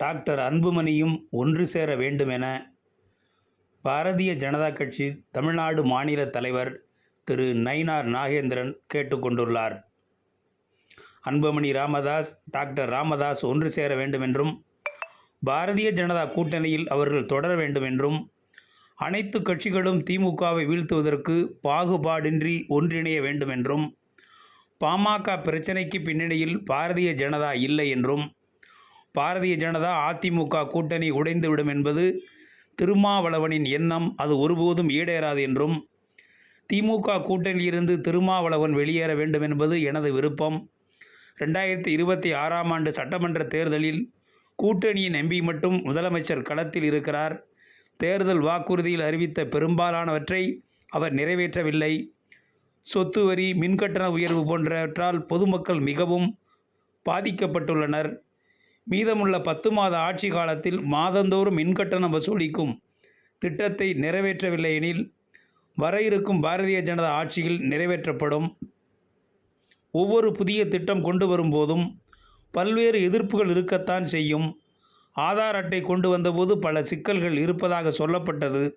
Doctor அன்புமணியும் ஒன்று சேர வேண்டுமென பாரதிய ஜனதா கட்சி தமிழ்நாடு மாநில தலைவர் திரு நயினார் நாகேந்திரன் கேட்டுக்கொண்டுள்ளார் அன்புமணி ராமதாஸ் டாக்டர் ராமதாஸ் ஒன்று சேர வேண்டுமென்றும் பாரதிய ஜனதா கூட்டணியில் அவர்கள் தொடர வேண்டுமென்றும் அனைத்து கட்சிகளும் திமுகவை வீழ்த்துவதற்கு பாகுபாடின்றி ஒன்றிணைய வேண்டுமென்றும் பாமக பிரச்சனைக்கு பின்னணியில் பாரதிய ஜனதா இல்லை என்றும் பாரதிய ஜனதா அதிமுக கூட்டணி உடைந்துவிடும் என்பது திருமாவளவனின் எண்ணம். அது ஒருபோதும் ஈடேறாது என்றும் திமுக கூட்டணியிலிருந்து திருமாவளவன் வெளியேற வேண்டும் என்பது எனது விருப்பம். ரெண்டாயிரத்தி இருபத்தி ஆறாம் ஆண்டு சட்டமன்ற தேர்தலில் கூட்டணியின் எம்பி மட்டும் முதலமைச்சர் களத்தில் இருக்கிறார். தேர்தல் வாக்குறுதியில் அறிவித்த பெரும்பாலானவற்றை அவர் நிறைவேற்றவில்லை. சொத்து வரி மின்கட்டண உயர்வு போன்றவற்றால் பொதுமக்கள் மிகவும் பாதிக்கப்பட்டுள்ளனர். மீதமுள்ள பத்து மாத ஆட்சி காலத்தில் மாதந்தோறும் மின்கட்டணம் வசூலிக்கும் திட்டத்தை நிறைவேற்றவில்லை எனில் வர இருக்கும் பாரதிய ஜனதா ஆட்சியில் நிறைவேற்றப்படும். ஒவ்வொரு புதிய திட்டம் கொண்டு வரும்போதும் பல்வேறு எதிர்ப்புகள் இருக்கத்தான் செய்யும். ஆதார் அட்டை கொண்டு வந்தபோது பல சிக்கல்கள் இருப்பதாக சொல்லப்பட்டது.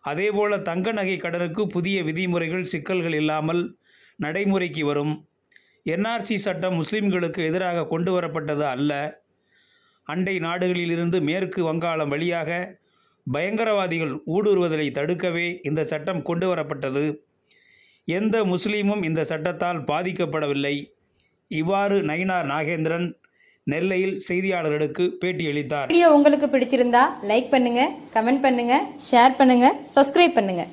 அதேபோல தங்க நகை கடனுக்கு புதிய விதிமுறைகள் சிக்கல்கள் இல்லாமல் நடைமுறைக்கு வரும். என்ஆர்சி சட்டம் முஸ்லிம்களுக்கு எதிராக கொண்டு வரப்பட்டது அல்ல. அண்டை நாடுகளிலிருந்து மேற்கு வங்காளம் வழியாக பயங்கரவாதிகள் ஊடுருவதை தடுக்கவே இந்த சட்டம் கொண்டு வரப்பட்டது. எந்த முஸ்லீமும் இந்த சட்டத்தால் பாதிக்கப்படவில்லை. இவ்வாறு நயினார் நாகேந்திரன் நெல்லையில் செய்தியாளர்களுக்கு பேட்டியளித்தார் வீடியோ உங்களுக்கு பிடிச்சிருந்தா லைக் பண்ணுங்க கமெண்ட் பண்ணுங்க ஷேர் பண்ணுங்க சப்ஸ்கிரைப் பண்ணுங்க.